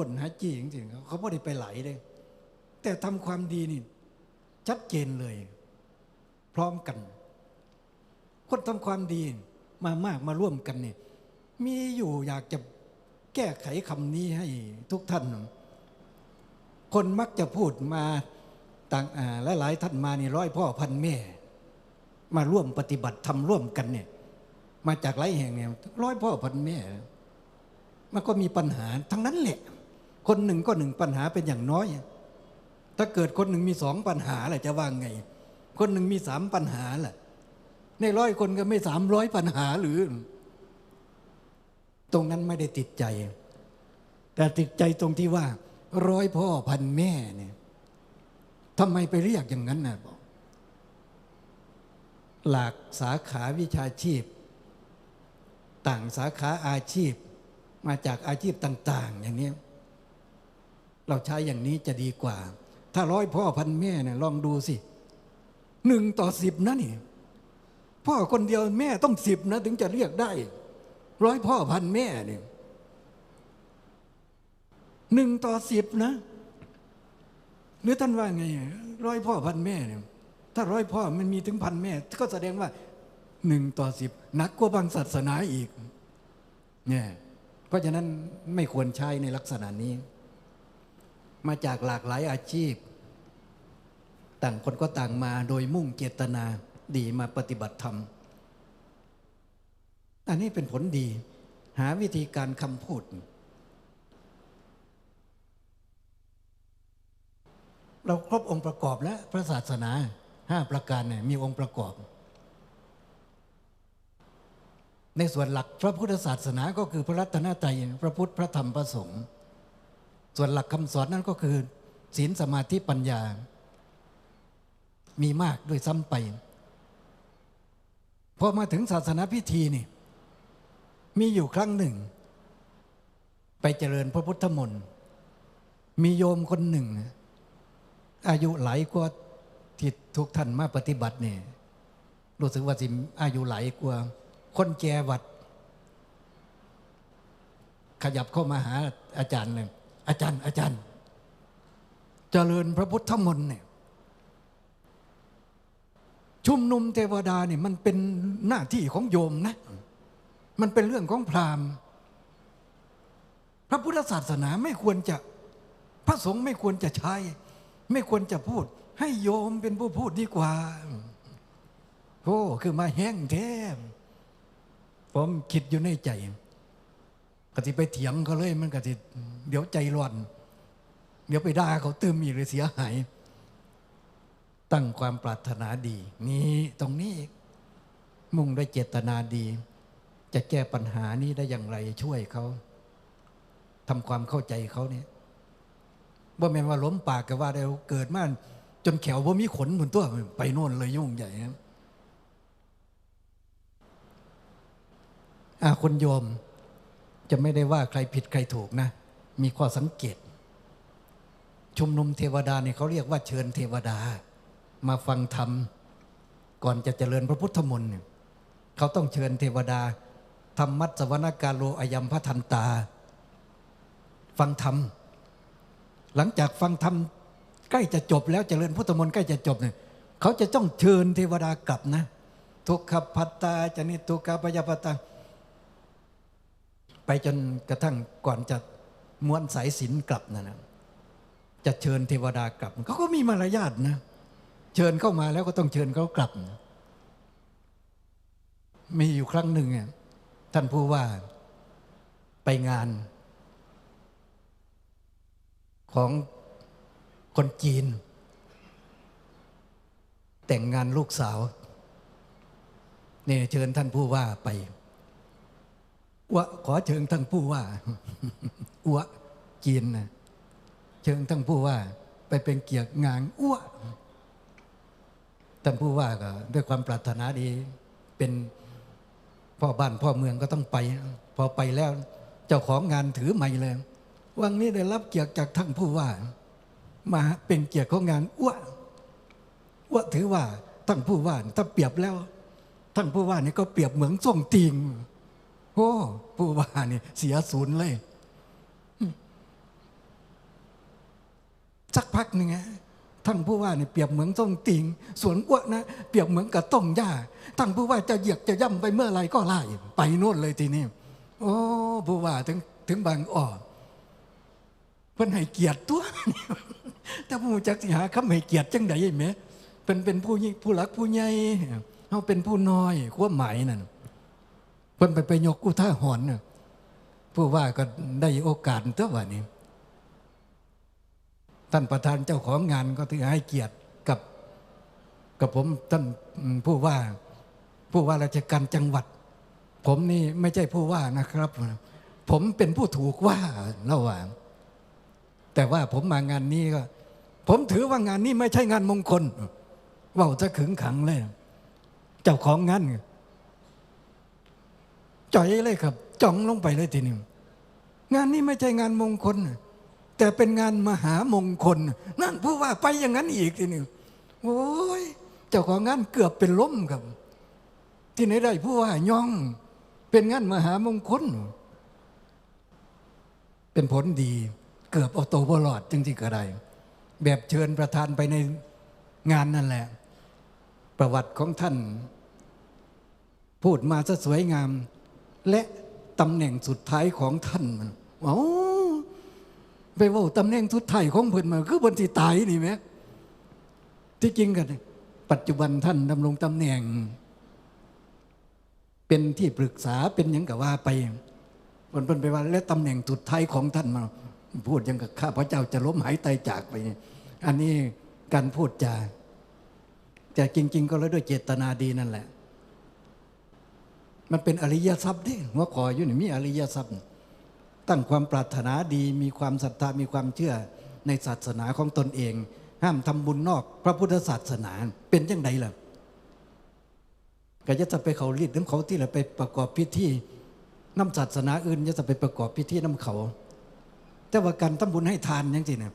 ป่นหาจี้จริงๆเขาไม่ได้ไปไหลเลย แต่ทำความดีนี่ชัดเจนเลย พร้อมกัน คนทำความดีมามากมาร่วมกันนี่มีอยู่อยากจะแก้ไขคำนี้ให้ทุกท่าน คนมักจะพูดมาต่างอ่าและหลายท่านมานี่ร้อยพ่อพันแม่ มาร่วมปฏิบัติทำร่วมกันเนี่ย มาจากหลายแห่งเนี่ยร้อยพ่อพันแม่ มันก็มีปัญหาทั้งนั้นแหละ คนหนึ่งก็หนึ่งปัญหาเป็นอย่างน้อย ถ้าเกิดคนหนึ่งมีสองปัญหาแหละจะว่าไง คนหนึ่งมีสามปัญหาแหละในร้อยคนก็ไม่สามร้อยปัญหาหรือ ตรงนั้นไม่ได้ติดใจ แต่ติดใจตรงที่ว่า ร้อยพ่อพันแม่เนี่ยทำไมไปเรียกอย่างนั้นนะบอก หลากสาขาวิชาชีพ ต่างสาขาอาชีพ มาจากอาชีพต่าง ๆ อย่างนี้ เราใช้อย่างนี้จะดีกว่า ถ้าร้อยพ่อพันแม่เนี่ยลองดูสิหนึ่งต่อสิบนะนี่พ่อคนเดียวแม่ต้องสิบนะ ถึงจะเรียกได้ ร้อยพ่อพันแม่เนี่ยหนึ่งต่อสิบนะ หรือท่านว่าไงร้อยพ่อพันแม่เนี่ยถ้าร้อยพ่อมันมีถึงพันแม่ ก็แสดงว่าหนึ่งต่อสิบนักกว่าบางศาสนาอีกเนี่ยเพราะฉะนั้นไม่ควรใช้ในลักษณะนี้ มาจากหลากหลายอาชีพ ต่างคนก็ต่างมาโดยมุ่งเจตนาดีมาปฏิบัติธรรม อันนี้เป็นผลดี หาวิธีการคำพูด เราครบองค์ประกอบแล้วพระศาสนาห้าประการเนี่ยมีองค์ประกอบ ในส่วนหลักพระพุทธศาสนาก็คือพระรัตนตรัยพระพุทธพระธรรมพระสงฆ์ ส่วนหลักคำสอนนั้นก็คือศีลสมาธิปัญญา มีมากด้วยซ้ำไปพอมาถึงศาสนาพิธีนี่ มีอยู่ครั้งหนึ่ง ไปเจริญพระพุทธมนต์มีโยมคนหนึ่ง อายุหลายกว่าที่ทุกท่านมาปฏิบัติเนี่ยรู้สึกว่าสิอายุหลายกว่า คนแก่วัด ขยับเข้ามาหาอาจารย์เลย อาจารย์อาจารย์เจริญพระพุทธมนต์เนี่ยชุมนุมเทวดาเนี่ยมันเป็นหน้าที่ของโยมนะ มันเป็นเรื่องของพราหมณ์ พระพุทธศาสนาไม่ควรจะพระสงฆ์ไม่ควรจะใช้ ไม่ควรจะพูด ให้โยมเป็นผู้พูดดีกว่าโอ้คือมาแห้งแท้ผมคิดอยู่ในใจ กติไปเถียงเขาเลยมันกติเดี๋ยวใจร้อน เดี๋ยวไปด่าเขาเติมอีกเลยเสียหาย ตั้งความปรารถนาดี นี่ตรงนี้มุ่งด้วยเจตนาดี จะแก้ปัญหานี้ได้อย่างไรช่วยเขาทำความเข้าใจเขาเนี่ยว่าแม้ว่าล้มปากกับว่าเดี๋ยวเกิดมาจนแขวว่ามีขนเหมือนตัวไปโน่นเลยยุ่งใหญ่นะอาคนโยม จะไม่ได้ว่าใครผิดใครถูกนะ มีข้อสังเกต ชุมนุมเทวดาเนี่ยเขาเรียกว่าเชิญเทวดา มาฟังธรรม ก่อนจะเจริญพระพุทธมนต์เนี่ยเขาต้องเชิญเทวดาธรรมัสวนาการโลอยัมพระทันตา ฟังธรรม หลังจากฟังธรรมใกล้จะจบแล้วเจริญพุทธมนต์ใกล้จะจบเนี่ยเขาจะต้องเชิญเทวดากลับนะ ทุกขพัตตาจนิทุกขปยาปตา ไปจนกระทั่งก่อนจะม้วนสายสินกลับนะนะจะเชิญเทวดากลับเขาก็มีมารยาทนะ เชิญเข้ามาแล้วก็ต้องเชิญเขากลับนะมีอยู่ครั้งหนึ่งท่านผู้ว่าไปงาน ของคนจีน แต่งงานลูกสาวเนี่ยเชิญท่านผู้ว่าไป อวขอเชิญท่านผู้ว่าอ้วจีนนะเชิญท่านผู้ว่า ไปเป็นเกียรติงานอ้วท่านผู้ว่าก็ด้วยความปรารถนาดี เป็นพ่อบ้านพ่อเมืองก็ต้องไป พอไปแล้ว เจ้าของงานถือไม้เลยวันนี้ได้รับเกียรติจากท่านผู้ว่า มาเป็นเกียรติของงานอ้วอ้วถือว่าท่านผู้ว่าถ้าเปรียบแล้วท่านผู้ว่านี่ก็เปรียบเหมือนส่งติง โอ้ผู้ว่านี่เสียศูนย์เลยสักพักหนึงไงทั้งผู้ว่าเนี่ยเปรียบเหมือนส้มติงสวนอ้วนะเปรียบเหมือนกับต้มหญ้าทั้งผู้ว่าจะเหยียกจะย่ำไปเมื่อไรก็ไล่ไปโน่นเลยทีนี้โอ้ผู้ว่าถึงถึงบางอ้อเพิ่นให้เกียรติตัวแต่ผู้จักสิหาคำให้เกียรติจังใดแหมเป็นเป็นผู้ผู้หลักผู้ใหญ่เฮาเป็นผู้น้อยความหมายนั่น พิ่นไปไปยกกู้ท่าหอนน่ะผู้ว่าก็ได้โอกาสตัวว่านี้ ท่านประธานเจ้าของงานก็ถือให้เกียรติกับกับผมท่านผู้ว่า ผู้ว่าราชการจังหวัด ผมนี่ไม่ใช่ผู้ว่านะครับ ผมเป็นผู้ถูกว่าระหว่าง แต่ว่าผมมางานนี้ก็ ผมถือว่างานนี้ไม่ใช่งานมงคลว่าจะขึงขังเลย เจ้าของงาน จ่อยเลยครับจ่องลงไปเลยทีนี้งานนี้ไม่ใช่งานมงคล แต่เป็นงานมหามงคล นั่นผู้ว่าไปอย่างนั้นอีกทีนี้โอ้ยเจ้าของงานเกือบเป็นล้มครับ ที่ไหนได้ผู้ว่าย่อง เป็นงานมหามงคล เป็นผลดี เกือบเอาตัวลอดจริงๆก็ได้แบบเชิญประธานไปในงานนั่นแหละ ประวัติของท่าน พูดมาซะสวยงาม และตำแหน่งสุดท้ายของท่านมันโอ้ไปว่าตำแหน่งสุดท้ายของเพิ่นมาคือบนที่ตายนี่ไหมที่จริงกันปัจจุบันท่านดำรงตำแหน่ง เป็นที่ปรึกษาเป็นยังกับว่าไปมันเป็นไปว่า และตำแหน่งสุดท้ายของท่านมา พูดยังกับข้าพระเจ้าจะล้มหายตายจากไป อันนี้การพูดจาแต่จริง ๆ ก็แล้วด้วยเจตนาดีนั่นแหละ มันเป็นอริยทรัพย์ดิหัวขออยู่นี่มีอริยทรัพย์ ตั้งความปรารถนาดีมีความศรัทธามีความเชื่อในศาสนาของตนเอง ห้ามทำบุญนอก พระพุทธศาสนาเป็นยังไงล่ะก็จะไปเขารีดน้ำเขาที่เรไปประกอบพิธีน้ำศาสนาอื่นจะไปประกอบพิธีน้ำเขา แต่ว่าการทำบุญให้ทานยังสิเนี่ย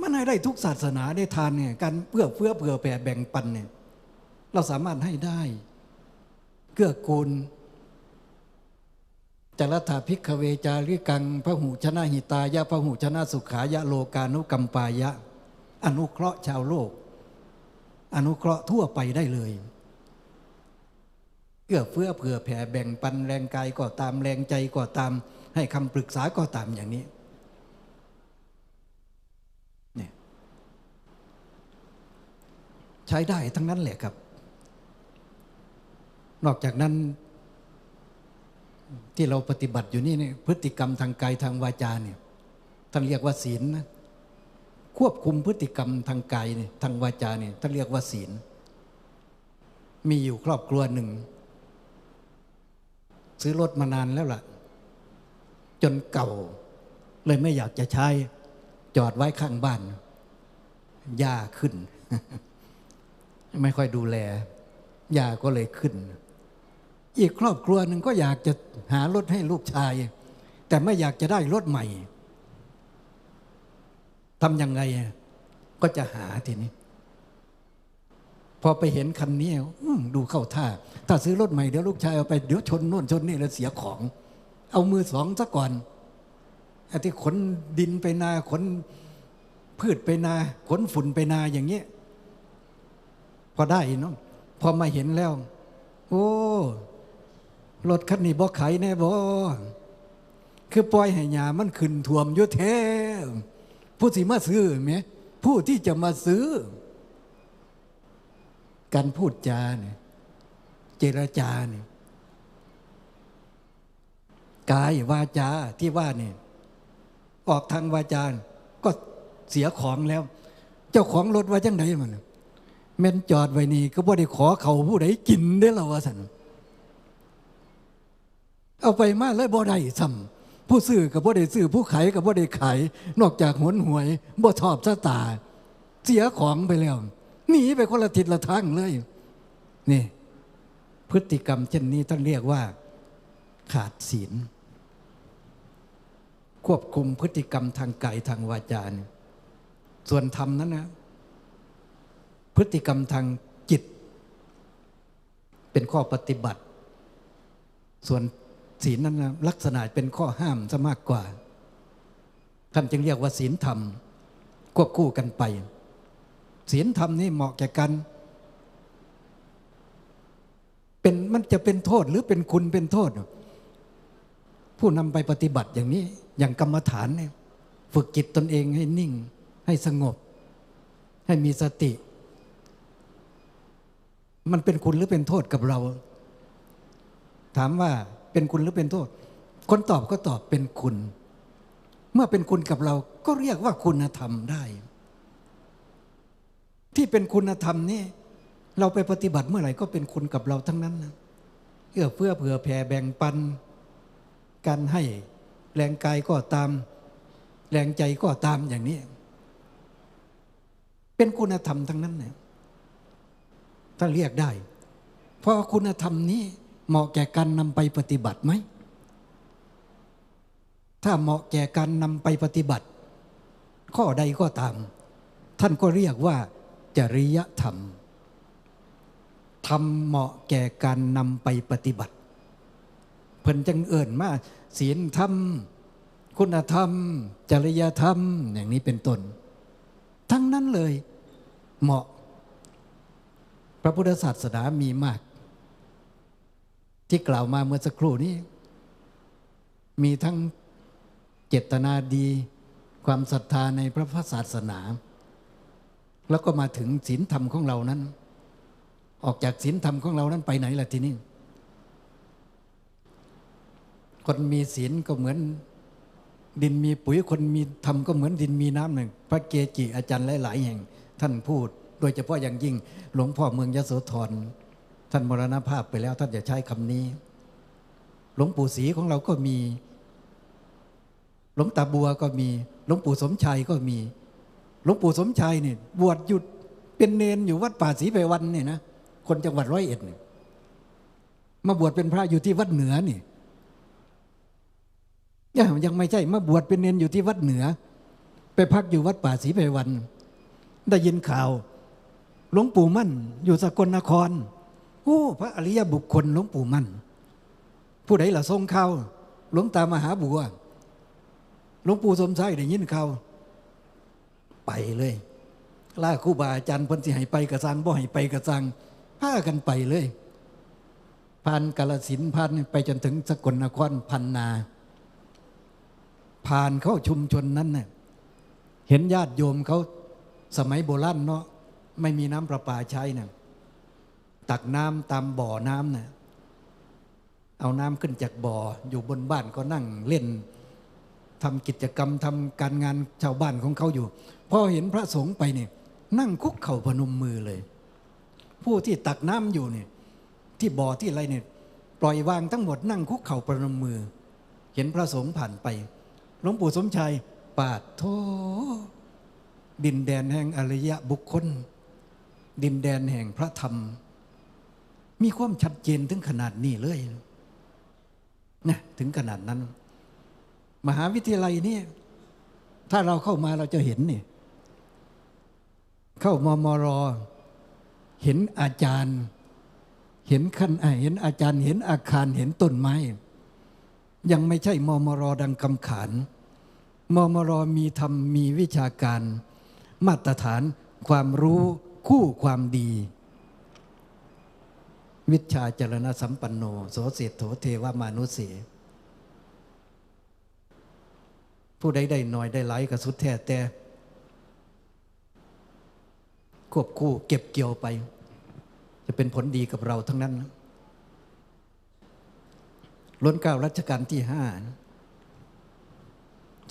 มันให้ได้ทุกศาสนาได้ทานเนี่ยการเพื่อเพื่อเผื่อแผ่แบ่งปันเนี่ยเราสามารถให้ได้ เกื้อกูลจรัฐาพิกเวจาริกังพระหูชนะหิตายะพระหูชนะสุขายะโลกานุกัมปายะ อนุเคราะห์ชาวโลก อนุเคราะห์ทั่วไปได้เลยเอื้อเฟื้อเผื่อแผ่แบ่งปันแรงกายก็ตามแรงใจก็ตาม ให้คำปรึกษาก็ตามอย่างนี้เนี่ยใช้ได้ทั้งนั้นแหละครับ นอกจากนั้นที่เราปฏิบัติอยู่นี่เนี่ยพฤติกรรมทางกายทางวาจาเนี่ยท่านเรียกว่าศีลนะควบคุมพฤติกรรมทางกายเนี่ยทางวาจาเนี่ยท่านเรียกว่าศีล มีอยู่ครอบครัวหนึ่ง ซื้อรถมานานแล้วล่ะ จนเก่า เลยไม่อยากจะใช้ จอดไว้ข้างบ้านหญ้าขึ้น ไม่ค่อยดูแลหญ้าก็เลยขึ้น อีกครอบครัวหนึ่งก็อยากจะหารถให้ลูกชาย แต่ไม่อยากจะได้รถใหม่ทำยังไงก็จะหาทีนี้ พอไปเห็นคันนี้ดูเข้าท่า ถ้าซื้อรถใหม่เดี๋ยวลูกชายเอาไปเดี๋ยวชนโน่นชนนี่แล้วเสียของ เอามือสองซะก่อนไอ้ที่ขนดินไปนาขนพืชไปนาขนฝุ่นไปนาอย่างเงี้ยพอได้เนาะพอมาเห็นแล้ว โอ้ รถคันนี้บ่ไขแน่บ่คือปล่อยให้หยามันขึ้นท่วมอยู่แท้ผู้สิมาซื้อไหมผู้ที่จะมาซื้อ การพูดจาเนี่ยเจรจาเนี่ยกายวาจาที่ว่าเนี่ยออกทางวาจาก็เสียของแล้ว เจ้าของรถว่าจังไดมันแม่นจอดไว้นี่ก็บ่ได้ขอเขาผู้ใดกินได้หรอวะสัน เอาไปมาเลยบ่ได้ซ้ำผู้ซื้อกับบ่ได้ซื้อผู้ขายกับบ่ได้ขายนอกจากหวนหวยบ่ชอบชะตา เสียของไปแล้วหนีไปคนละทิศละทางเลย นี่ พฤติกรรมเช่นนี้ต้องเรียกว่า ขาดศีลควบคุมพฤติกรรมทางกายทางวาจาส่วนธรรมนั้นนะพฤติกรรมทางจิต เป็นข้อปฏิบัติ ส่วน ศีลนั้นนะลักษณะเป็นข้อห้ามซะมากกว่า ท่านจึงเรียกว่าศีลธรรม ควบคู่กันไป ศีลธรรมนี่เหมาะแก่กันเป็นมันจะเป็นโทษหรือเป็นคุณเป็นโทษ ผู้นำไปปฏิบัติอย่างนี้อย่างกรรมฐานเนี่ยฝึกจิตตนเองให้นิ่ง ให้สงบ ให้มีสติ มันเป็นคุณหรือเป็นโทษกับเรา ถามว่า เป็นคุณหรือเป็นโทษ คนตอบก็ตอบเป็นคุณ เมื่อเป็นคุณกับเราก็เรียกว่าคุณธรรมได้ ที่เป็นคุณธรรมนี่เราไปปฏิบัติเมื่อไหร่ก็เป็นคุณกับเราทั้งนั้นนะเอื้อเฟื้อเผื่อแผ่แบ่งปัน การให้แรงกายก็ตาม แรงใจก็ตามอย่างนี้ เป็นคุณธรรมทั้งนั้นนี่ยถ้าเรียกได้ เพราะคุณธรรมนี้ เหมาะแก่การนำไปปฏิบัติไหม ถ้าเหมาะแก่การนำไปปฏิบัติ ข้อใดก็ตาม ท่านก็เรียกว่าจริยธรรมทำเหมาะแก่การนำไปปฏิบัติ เพิ่นจังเอิ่นมาศีลธรรม คุณธรรม จริยธรรม อย่างนี้เป็นต้น ทั้งนั้นเลยเหมาะ พระพุทธศาสนามีมาก ที่กล่าวมาเมื่อสักครู่นี้ มีทั้งเจตนาดี ความศรัทธาในพระพุทธศาสนา แล้วก็มาถึงศีลธรรมของเรานั้น ออกจากศีลธรรมของเรานั้นไปไหนล่ะทีนี้คนมีศีลก็เหมือนดินมีปุ๋ยคนมีธรรมก็เหมือนดินมีน้ำหนึ่ง พระเกจิอาจารย์หลาย ๆ แห่ง ท่านพูด โดยเฉพาะอย่างยิ่งหลวงพ่อเมืองยโสธร ท่านมรณภาพไปแล้ว ท่านจะใช้คำนี้ หลวงปู่ศรีของเราก็มี หลวงตาบัวก็มี หลวงปู่สมชัยก็มี หลวงปู่สมชัยเนี่ยบวชหยุดเป็นเนนอยู่วัดป่าศรีไพวันเนี่ยนะคนจังหวัดร้อยเอ็ดเนี่ยมาบวชเป็นพระอยู่ที่วัดเหนือนี่ยังยังไม่ใช่มาบวชเป็นเนนอยู่ที่วัดเหนือ ไปพักอยู่วัดป่าศรีไพวัน ได้ยินข่าว หลวงปู่มั่นอยู่สกลนคร โอ้พระอริยบุคคลหลวงปู่มั่น ผู้ใดล่ะทรงเข่าหลวงตามหาบัวหลวงปู่สมชัยได้ยินเขาไปเลยล่าครูบาอาจารย์พิ่นสิให้ไปกระซังบ่ให้ไปกระซังพากันไปเลยผ่านกาลสินธุ์ผ่านไปจนถึงสกลนครพันนา ผ่านเข้าชุมชนนั้นเน่ยเห็นญาติโยมเขาสมัยโบราณเนาะไม่มีน้ำประปาใช้น่ะ ตักน้ำตามบ่อน้ำน่ะเอาน้ำขึ้นจากบ่อ อยู่บนบ้านก็นั่งเล่นทำกิจกรรมทำการงานชาวบ้านของเขาอยู่พอเห็นพระสงฆ์ไปเนี่ยนั่งคุกเข่าพนมมือเลย ผู้ที่ตักน้ำอยู่เนี่ยที่บ่อที่อะไรเนี่ยปล่อยวางทั้งหมดนั่งคุกเข่าประนมมือ เห็นพระสงฆ์ผ่านไปหลวงปู่สมชัยปาดโทดินแดนแห่งอริยะบุคคล ดินแดนแห่งพระธรรม มีความชัดเจนถึงขนาดนี้เลยนะถึงขนาดนั้น มหาวิทยาลัยนี่ถ้าเราเข้ามาเราจะเห็นนี่เข้ามมรเห็นอาจารย์ เห็นขั้นเห็นอาจารย์ เห็นอาคารเห็นต้นไม้ ยังไม่ใช่มมรดังคำขานมมรมีธรรมมีวิชาการ มาตรฐานความรู้คู่ความดี วิชาจรณสัมปันโน โสเสโถเทวมานุสีผู้ใดได้หน่อยได้หลายก็สุดแท้แต่ควบคู่เก็บเกี่ยวไป จะเป็นผลดีกับเราทั้งนั้นล้นเก้ารัชกาลที่ห้า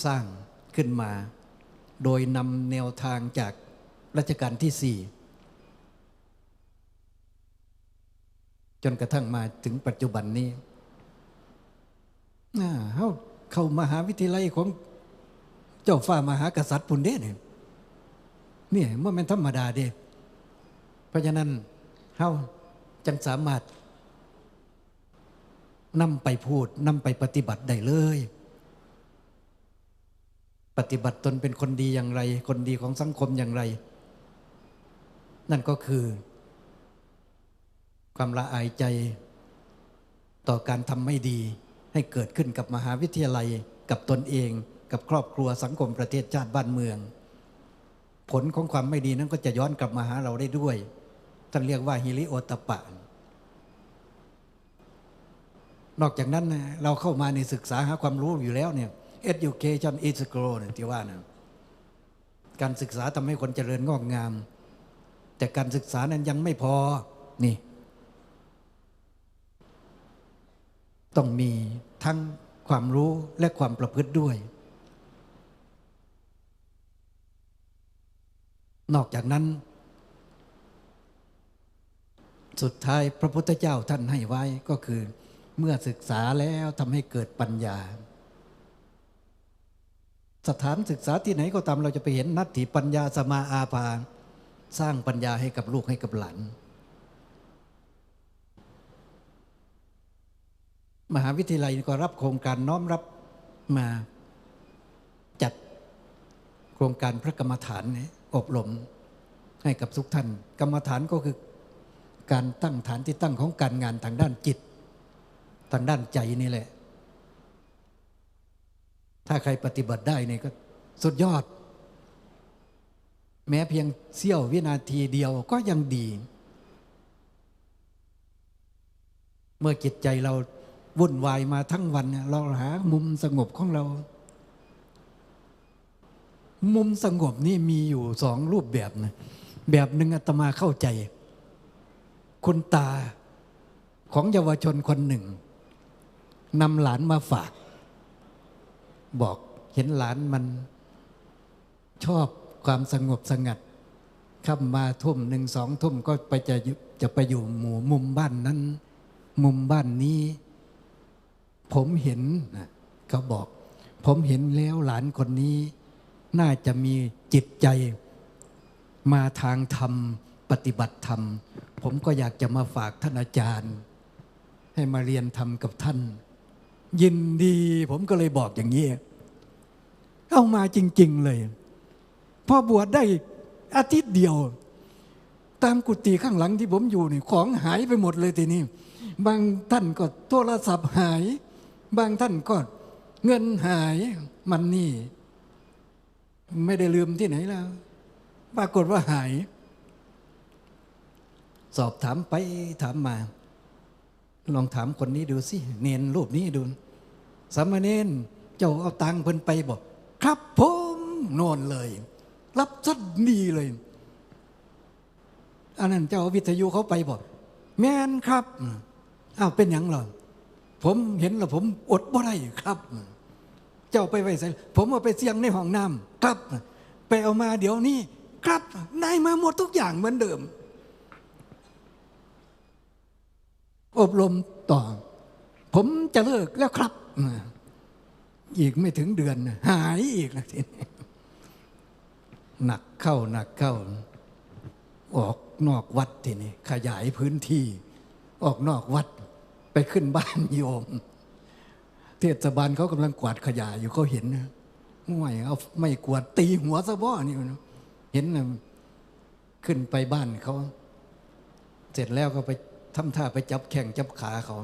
สร้างขึ้นมา โดยนำแนวทางจากรัชกาลที่สี่ จนกระทั่งมาถึงปัจจุบันนี้เข้าเข้ามหาวิทยาลัยของเจ้าฟ้ามหากษัตริย์ปุ่นเด้เนี่ยนี่เมื่อมันธรรมดาเด้เพราะฉะนั้นเฮาจังสามารถนำไปพูดนำไปปฏิบัติได้เลย ปฏิบัติตนเป็นคนดีอย่างไร คนดีของสังคมอย่างไร นั่นก็คือ ความละอายใจ ต่อการทำไม่ดี ให้เกิดขึ้นกับมหาวิทยาลัยกับตนเอง กับครอบครัวสังคมประเทศชาติบ้านเมือง ผลของความไม่ดีนั้นก็จะย้อนกลับมาหาเราได้ด้วยท่านเรียกว่าฮิริโอตปปะนอกจากนั้นเราเข้ามาในศึกษาหาความรู้อยู่แล้วเนี่ย education is grow เนี่ยที่ว่านะการศึกษาทำให้คนเจริญงอกงาม แต่การศึกษานั้นยังไม่พอนี่ ต้องมีทั้งความรู้และความประพฤติด้วย นอกจากนั้น สุดท้ายพระพุทธเจ้าท่านให้ไว้ก็คือ เมื่อศึกษาแล้วทำให้เกิดปัญญา สถานศึกษาที่ไหนก็ตามเราจะไปเห็นนัตถิปัญญาสมาอาภา สร้างปัญญาให้กับลูกให้กับหลาน มหาวิทยาลัยก็รับโครงการน้อมรับมาจัดโครงการพระกรรมฐานอบรมให้กับทุกท่าน กรรมฐานก็คือการตั้งฐานที่ตั้งของการงานทางด้านจิต ทางด้านใจนี่แหละ ถ้าใครปฏิบัติได้เนี่ยก็สุดยอด แม้เพียงเสี้ยววินาทีเดียวก็ยังดี เมื่อจิตใจเรา วุ่นวายมาทั้งวันเนี่ยเราหามุมสงบของเรา มุมสงบนี่มีอยู่สองรูปแบบนะแบบหนึ่งอาตมาเข้าใจ คุณตาของเยาวชนคนหนึ่งนำหลานมาฝาก บอกเห็นหลานมันชอบความสงบสงัดค่ำมาทุ่มหนึ่งสองทุ่มก็ไปจะจะไปอยู่หมู่มุมบ้านนั้น มุมบ้านนี้ ผมเห็นนะเขาบอก ผมเห็นแล้วหลานคนนี้ น่าจะมีจิตใจ มาทางธรรม ปฏิบัติธรรม ผมก็อยากจะมาฝากท่านอาจารย์ ให้มาเรียนธรรมกับท่าน ยินดีผมก็เลยบอกอย่างนี้ เอามาจริง ๆ เลยพอบวชได้อาทิตย์เดียว ตามกุฏิข้างหลังที่ผมอยู่นี่ของหายไปหมดเลยทีนี้บางท่านก็โทรศัพท์หาย บางท่านก็เงินหายมันนี่ ไม่ได้ลืมที่ไหนแล้ว ปรากฏว่าหาย สอบถามไปถามมา ลองถามคนนี้ดูสิ เนนรูปนี้ดูสามเณรเจ้าเอาตังค์เพิ่นไปบอก ครับผมน่นเลย รับสัดดีเลยอันนั้นเจ้าวิทยุเขาไปบอก แม่นครับอ้าวเป็นหยังหรอ ผมเห็นแล้วผมอดบ่ได้ครับ เจ้าไปไว้ใส่ผมเอาไปเสียงในห้องน้ำครับ ไปเอามาเดี๋ยวนี้ครับได้มาหมดทุกอย่างเหมือนเดิม อบรมต่อ ผมจะเลิกแล้วครับ อีกไม่ถึงเดือนหายอีกนะทีนี้หนักเข้าหนักเข้า ออกนอกวัดทีนี้ขยายพื้นที่ ออกนอกวัด ไปขึ้นบ้านโยม เทศบาลเขากำลังกวาดขยะอยู่เขาเห็นนะไม่เอาไม่กวาดตีหัวซะบ่นี่นะเห็นนะขึ้นไปบ้านเขา เสร็จแล้วก็ไปทำท่าไปจับแข่งจับขาเขา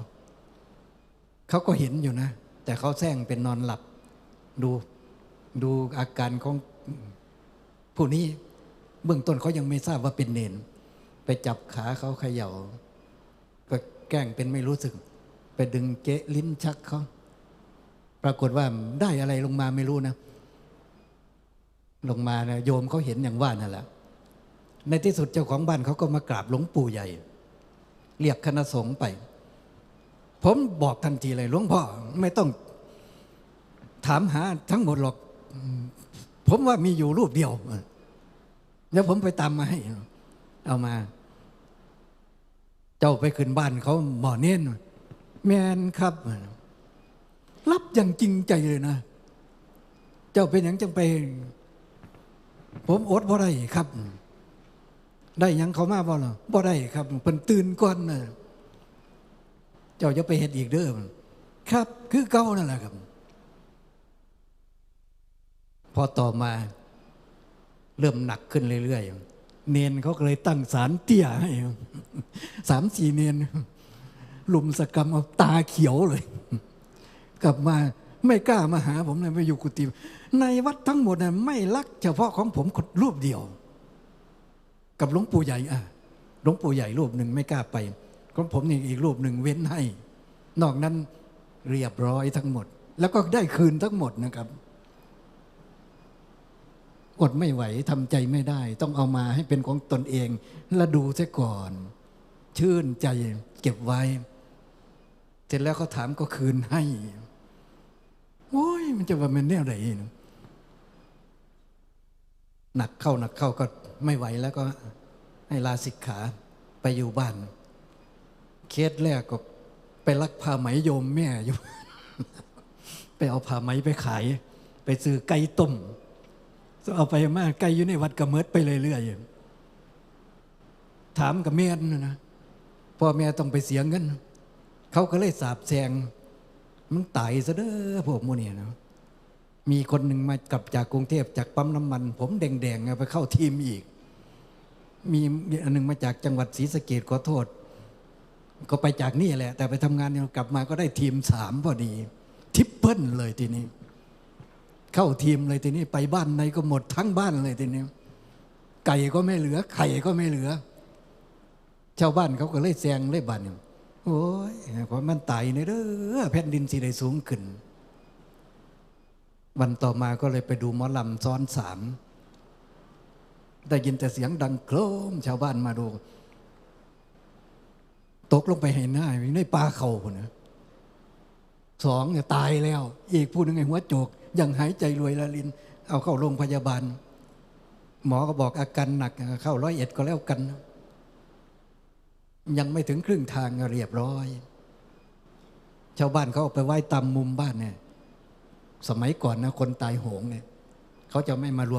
เขาก็เห็นอยู่นะ แต่เขาแซงเป็นนอนหลับ ดูดูอาการของผู้นี้ เบื้องต้นเขายังไม่ทราบว่าเป็นเนน ไปจับขาเขาเขย่า แกล้งเป็นไม่รู้สึก ไปดึงเกะลิ้นชักเขาปรากฏว่าได้อะไรลงมาไม่รู้นะ ลงมานะโยมเขาเห็นอย่างว่านั่นแหละในที่สุดเจ้าของบ้านเขาก็มากราบหลวงปู่ใหญ่ เรียกคณะสงฆ์ไป ผมบอกทันทีเลยหลวงพ่อไม่ต้องถามหาทั้งหมดหรอก ผมว่ามีอยู่รูปเดียวเดี๋ยวผมไปตามมาให้ เอามา เจ้าไปขึ้นบ้านเขาหมอเน้นแมนครับ รับอย่างจริงใจเลยนะ เจ้าเป็นอย่างจังไป ผมอดบ่ได้ครับ ได้ยังเขามาบ่หรอบ่ได้ครับเป็นตื่นก่อนนะเจ้าจะไปเห็ดอีกเด้อครับ คือเก่านั่นแหละครับ พอต่อมา เริ่มหนักขึ้นเรื่อยๆ เนนเขาเลยตั้งสารเตี้ยให้สามสี่เนนลุมสกรรมเอาตาเขียวเลย กลับมาไม่กล้ามาหาผมเลยไปอยู่กุฏิในวัดทั้งหมดน่ะไม่รักเฉพาะของผมคนรูปเดียว กับหลวงปู่ใหญ่อะหลวงปู่ใหญ่รูปหนึ่งไม่กล้าไปของผมนี่อีกรูปหนึ่งเว้นให้ นอกนั้นเรียบร้อยทั้งหมด แล้วก็ได้คืนทั้งหมดนะครับ อดไม่ไหวทำใจไม่ได้ ต้องเอามาให้เป็นของตนเองแล้วดูซะก่อน ชื่นใจเก็บไว้ เสร็จแล้วเขาถามก็คืนให้โอ้ยมันจะว่ามันเนี่ยอะไรนะหนักเข้าหนักเข้าก็ไม่ไหวแล้วก็ให้ลาสิกขาไปอยู่บ้าน เคสแรกก็ไปลักผ้าไหมโยมแม่อยู่ ไปเอาผ้าไหมไปขาย ไปซื้อไก่ต้ม เอาไปมาไก่อยู่ในวัดกระเมิดไปเรื่อยๆถามกับแม่นนะนะพ่อแม่ต้องไปเสียเงินเขาก็เลยสาบแซงมันตายซะเด้อพวกโมเนี่ยนะมีคนหนึ่งมากลับจากกรุงเทพจากปั๊มน้ำมัน ผมแดงๆไปเข้าทีมอีก มีอันหนึ่งมาจากจังหวัดศรีสะเกดขอโทษ ก็ไปจากนี่แหละ แต่ไปทำงานกลับมาก็ได้ทีมสามพอดี ทิปเปิลเลยทีนี้ เข้าทีมเลยทีนี้ไปบ้านในก็หมดทั้งบ้านเลยทีนี้ ไก่ก็ไม่เหลือ ไข่ก็ไม่เหลือ ชาวบ้านเขาก็เลยแซงเลยบ้านเนี่ยโอ้ยเพราะมันไตในเด้อแผ่นดินสีได้สูงขึ้น วันต่อมาก็เลยไปดูหมอลำซ้อนสามได้ยินแต่เสียงดังโครมชาวบ้านมาดู ตกลงไปให้หน้าในป่าเขาคนนะสองเนี่ยตายแล้ว อีกผู้หนึงไงหัวโจก ยังหายใจรวยละลิน เอาเข้าโรงพยาบาล หมอก็บอกอาการหนัก เข้าร้อยเอ็ดก็แล้วกัน ยังไม่ถึงครึ่งทางเรียบร้อย ชาวบ้านเขาเอาไปไหว้ตามมุมบ้านเนี่ย สมัยก่อนนะคนตายโหงเนี่ยเขาจะไม่มารวม